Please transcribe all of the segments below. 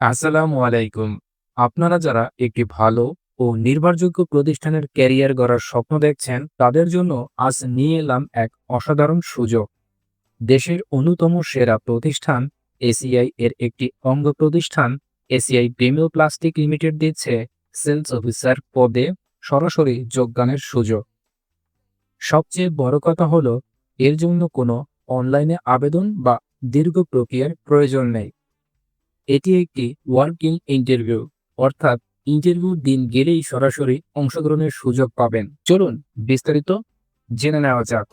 আসসালামু আলাইকুম। আপনারা যারা একটি ভালো ও নির্ভরযোগ্য প্রতিষ্ঠানের ক্যারিয়ার গড়ার স্বপ্ন দেখছেন, তাদের জন্য আজ নিয়ে এলাম এক অসাধারণ সুযোগ। দেশের অন্যতম সেরা প্রতিষ্ঠান এসিআই এর একটি অঙ্গ প্রতিষ্ঠান এসিআই প্রিমিয় প্লাস্টিক লিমিটেড দিচ্ছে সেলস অফিসার পদে সরাসরি যোগদানের সুযোগ। সবচেয়ে বড় কথা হলো, এর জন্য কোনো অনলাইনে আবেদন বা দীর্ঘ প্রক্রিয়ার প্রয়োজন নেই। এটি একটি ওয়ার্কিং ইন্টারভিউ, অর্থাৎ ইন্টারভিউ দিন গেলেই সরাসরি অংশগ্রহণের সুযোগ পাবেন। চলুন বিস্তারিত জেনে নেওয়া যাক।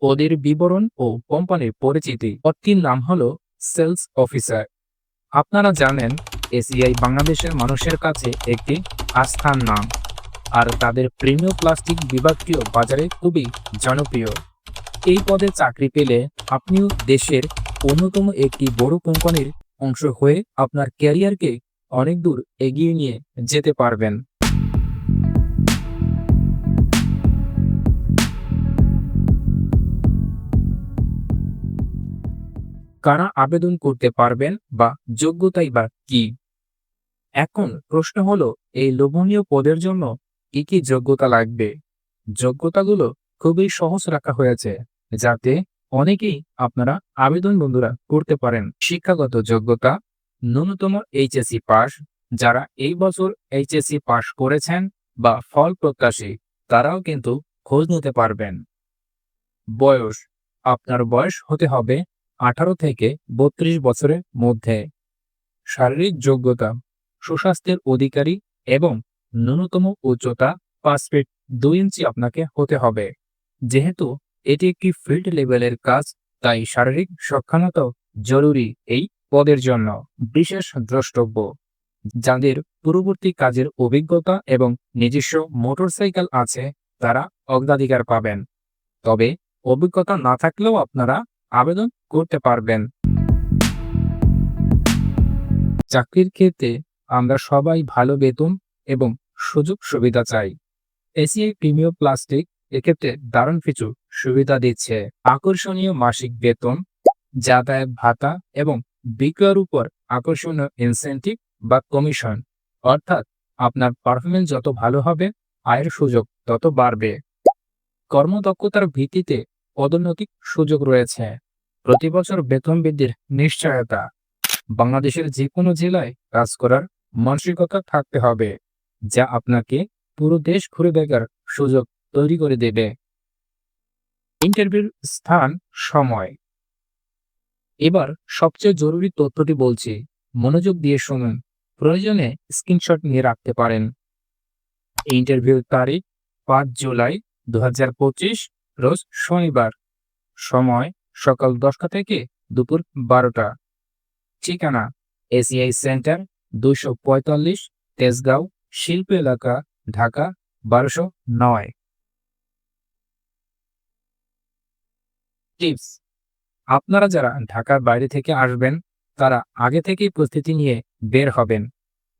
পদের বিবরণ ও কোম্পানির পরিচিতি। পদটির নাম হলো সেলস অফিসার। আপনারা জানেন, এসিআই বাংলাদেশের মানুষের কাছে একটি আস্থার নাম। আর তাদের প্রিমিয় প্লাস্টিক বিভাগটিও বাজারে খুবই জনপ্রিয়। এই পদে চাকরি পেলে আপনিও দেশের অন্যতম একটি বড় কোম্পানির অংশ হয়ে আপনার ক্যারিয়ারকে অনেক দূর এগিয়ে নিয়ে যেতে পারবেন। কারা আবেদন করতে পারবেন বা যোগ্যতাই বা কি? এখন প্রশ্ন হলো, এই লোভনীয় পদের জন্য কি কি যোগ্যতা লাগবে? যোগ্যতাগুলো খুবই সহজ রাখা হয়েছে, যাতে অনেকেই আপনারা আবেদন বন্ধুরা করতে পারেন। শিক্ষাগত যোগ্যতা, ন্যূনতম এইচএসসি পাস যারা এই বছর এইচএসসি পাস করেছেন বা ফল প্রত্যাশী, তারাও কিন্তু খোঁজ নিতে পারবেন। বয়স, আপনার বয়স হতে হবে আঠারো থেকে বত্রিশ বছরের মধ্যে। শারীরিক যোগ্যতা, সুস্বাস্থ্যের অধিকারী এবং ন্যূনতম উচ্চতা পাঁচ ফিট দুই ইঞ্চি আপনাকে হতে হবে। যেহেতু এটি একটি ফিল্ড লেভেলের কাজ, তাই শারীরিক সক্ষমতা জরুরি এই পদের জন্য। বিশেষ দ্রষ্টব্য, যাদের পূর্ববর্তী কাজের অভিজ্ঞতা এবং নিজস্ব মোটরসাইকেল আছে, তারা অগ্রাধিকার পাবেন। তবে অভিজ্ঞতা না থাকলেও আপনারা আবেদন করতে পারবেন। চাকরির ক্ষেত্রে আমরা সবাই ভালো বেতন এবং সুযোগ সুবিধা চাই। এসিআই প্রিমিয় প্লাস্টিক এক্ষেত্রে দারুণ কিছু সুবিধা দিচ্ছে। আকর্ষণীয় মাসিক বেতন, যাতায়াত ভাতা এবং বিক্রয়ের উপর আকর্ষণীয় ইনসেন্টিভ বা কমিশন অর্থাৎ আপনার পারফরমেন্স যত ভালো হবে, আয়ের সুযোগ তত বাড়বে। কর্মদক্ষতার ভিত্তিতে পদোন্নতির সুযোগ রয়েছে। প্রতি বছর বেতন বৃদ্ধির নিশ্চয়তা। বাংলাদেশের যে কোনো জেলায় কাজ করার মানসিকতা থাকতে হবে। যা আপনাকে পুরো দেশ ঘুরে দেখার সুযোগ তৈরি করে দেবে। ইন্টারভিউর স্থান, সময়। এবার সবচেয়ে জরুরি তথ্যটি বলছি। মনোযোগ দিয়ে শুনুন। প্রয়োজনে স্ক্রিনশট নিয়ে রাখতে পারেন। ইন্টারভিউ তারিখ, পাঁচ জুলাই দু হাজার পঁচিশ, রোজ শনিবার। সময়, সকাল দশটা থেকে দুপুর বারোটা। ঠিকানা, এসিআই সেন্টার, দুইশো পঁয়তাল্লিশ তেজগাঁও শিল্প এলাকা, ঢাকা, বারোশো নয়। টিপস, আপনারা যারা ঢাকার বাইরে থেকে আসবেন, তারা আগে থেকেই প্রস্তুতি নিয়ে বের হবেন।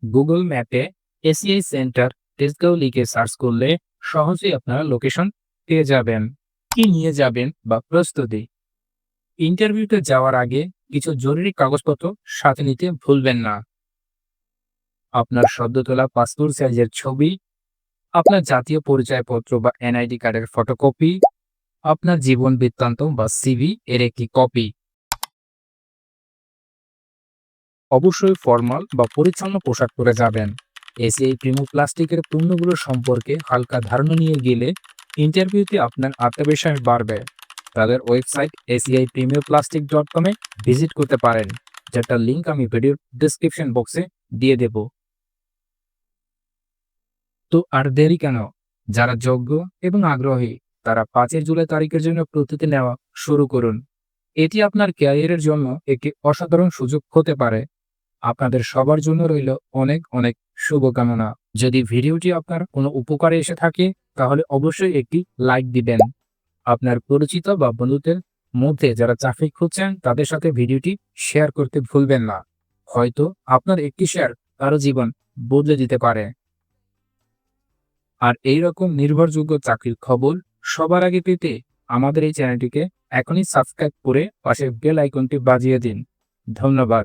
গুগল ম্যাপে এসিআই সেন্টার তেজগাঁও লিখে সার্চ করলে সহজেই আপনারা লোকেশন পেয়ে যাবেন। কি নিয়ে যাবেন বা প্রস্তুতি? ইন্টারভিউতে যাওয়ার আগে কিছু জরুরি কাগজপত্র সাথে নিতে ভুলবেন না। আপনার সদ্য তোলা পাসপোর্ট সাইজের ছবি, আপনার জাতীয় পরিচয়পত্র বা এনআইডি কার্ডের ফটোকপি আপনার জীবন বৃত্তান্ত বা সিভি এর একটি কপি অবশ্যই ফর্মাল বা পরিচ্ছন্ন পোশাক পরে যাবেন। এসিআই প্রিমো প্লাস্টিকের পণ্যগুলো সম্পর্কে হালকা ধারণা নিয়ে গেলে ইন্টারভিউতে আপনার আত্মবিশ্বাস বাড়বে। তাদের website ACI premier plastic dot কমে ভিজিট করতে পারেন যেটার লিঙ্ক আমি ভিডিওর ডিসক্রিপশন বক্সে দিয়ে দেব। তো আর দেরি কেন? যারা যোগ্য এবং আগ্রহী, তারা পাঁচই জুলাই তারিখের জন্য প্রস্তুতি নেওয়া শুরু করুন। এটি আপনার ক্যারিয়ারের জন্য একটি অসাধারণ সুযোগ হতে পারে। আপনাদের সবার জন্য রইল অনেক অনেক শুভকামনা। যদি ভিডিওটি আপনার কোনো উপকারে এসে থাকে, তাহলে অবশ্যই একটি লাইক দিবেন। আপনার পরিচিত বা বন্ধুদের মধ্যে যারা চাকরি খুঁজছেন, তাদের সাথে ভিডিওটি শেয়ার করতে ভুলবেন না। হয়তো আপনার একটি শেয়ার কারও জীবন বদলে দিতে পারে। আর এই রকম নির্ভরযোগ্য চাকরির খবর সবার আগে পেতে আমাদের এই চ্যানেলটিকে এখনই সাবস্ক্রাইব করে পাশে বেল আইকনটি বাজিয়ে দিন। ধন্যবাদ।